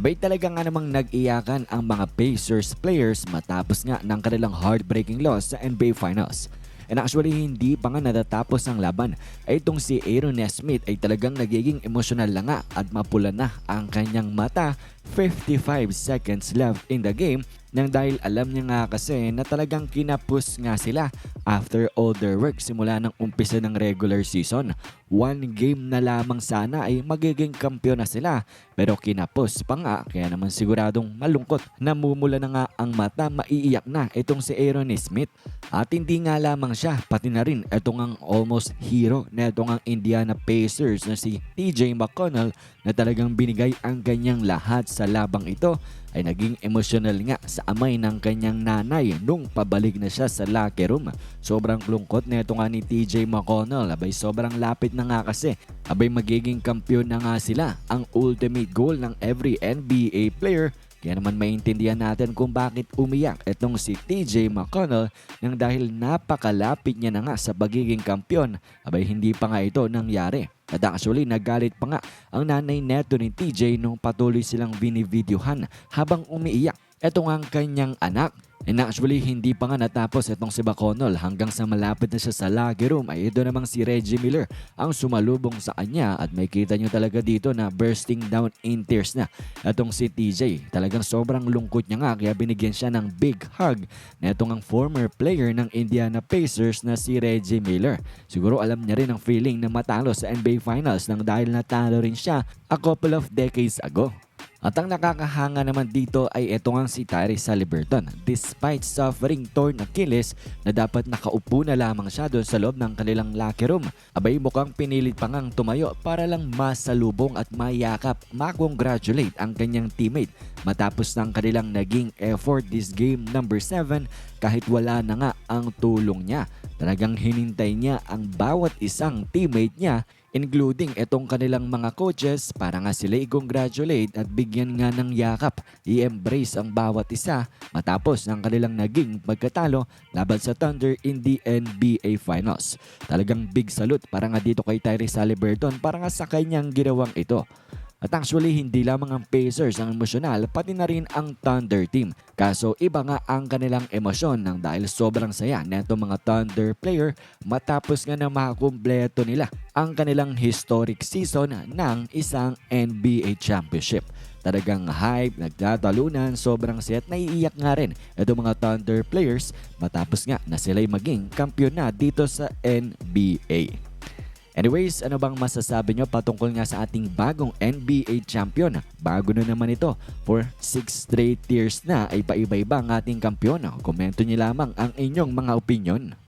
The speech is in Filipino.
Abay talaga nga namang nag-iyakan ang mga Pacers players matapos nga ng kanilang heartbreaking loss sa NBA Finals. And actually hindi pa nga natatapos ang laban ay itong si Aaron Nesmith ay talagang nagiging emosyonal lang nga at mapula na ang kanyang mata 55 seconds left in the game nang dahil alam niya nga kasi na talagang kinapos nga sila after all their work simula ng umpisa ng regular season. One game na lamang sana ay magiging kampiyon na sila pero kinapos pa nga kaya naman siguradong malungkot namumula na nga ang mata maiiyak na itong si Aaron Smith. At hindi nga lamang siya pati na rin itong ang almost hero na itong ang Indiana Pacers na si TJ McConnell na talagang binigay ang kanyang lahat sa labang ito ay naging emotional nga sa amay ng kanyang nanay nung pabalik na siya sa locker room. Sobrang lungkot na ito nga ni TJ McConnell. Abay sobrang lapit na nga kasi. Abay magiging kampiyon na nga sila. Ang ultimate goal ng every NBA player kaya naman maintindihan natin kung bakit umiyak itong si TJ McConnell nang dahil napakalapit niya na nga sa pagiging kampiyon. Abay hindi pa nga ito nangyari. At actually nagalit pa nga ang nanay neto ni TJ nung patuloy silang binivideohan habang umiiyak. Ito nga ang kanyang anak. And actually hindi pa nga natapos itong si Baconol hanggang sa malapit na siya sa locker room ay ito namang si Reggie Miller ang sumalubong sa kanya at may kita nyo talaga dito na bursting down in tears na itong si TJ. Talagang sobrang lungkot niya nga kaya binigyan siya ng big hug na itong ang former player ng Indiana Pacers na si Reggie Miller. Siguro alam niya rin ang feeling na matalo sa NBA Finals nang dahil natalo rin siya a couple of decades ago. At ang nakakahanga naman dito ay ito nga si Tyrese Halliburton. Despite suffering torn Achilles na dapat nakaupo na lamang siya doon sa loob ng kanilang locker room, abay mukhang pinilit pa ngang tumayo para lang masalubong at mayakap, makongratulate ang kanyang teammate matapos ng kanilang naging effort this game number 7 kahit wala na nga ang tulong niya. Talagang hinintay niya ang bawat isang teammate niya including itong kanilang mga coaches para nga sila i-congratulate at bigyan nga ng yakap, i-embrace ang bawat isa matapos ng kanilang naging pagkatalo laban sa Thunder in the NBA Finals. Talagang big salute para nga dito kay Tyrese Halliburton para nga sa kanyang ginawang ito. At actually, hindi lamang ang Pacers ang emosyonal, pati na rin ang Thunder team. Kaso iba nga ang kanilang emosyon nang dahil sobrang saya neto mga Thunder player matapos nga na makakumpleto nila ang kanilang historic season ng isang NBA championship. Talagang hype, nagtatalunan, sobrang set, naiiyak nga rin itong mga Thunder players matapos nga na sila'y maging kampiyon na dito sa NBA. Anyways, ano bang masasabi nyo patungkol nga sa ating bagong NBA champion? Bago na naman ito. For 6 straight years na ay paiba-iba ang ating kampiyon. Komento nyo lamang ang inyong mga opinion.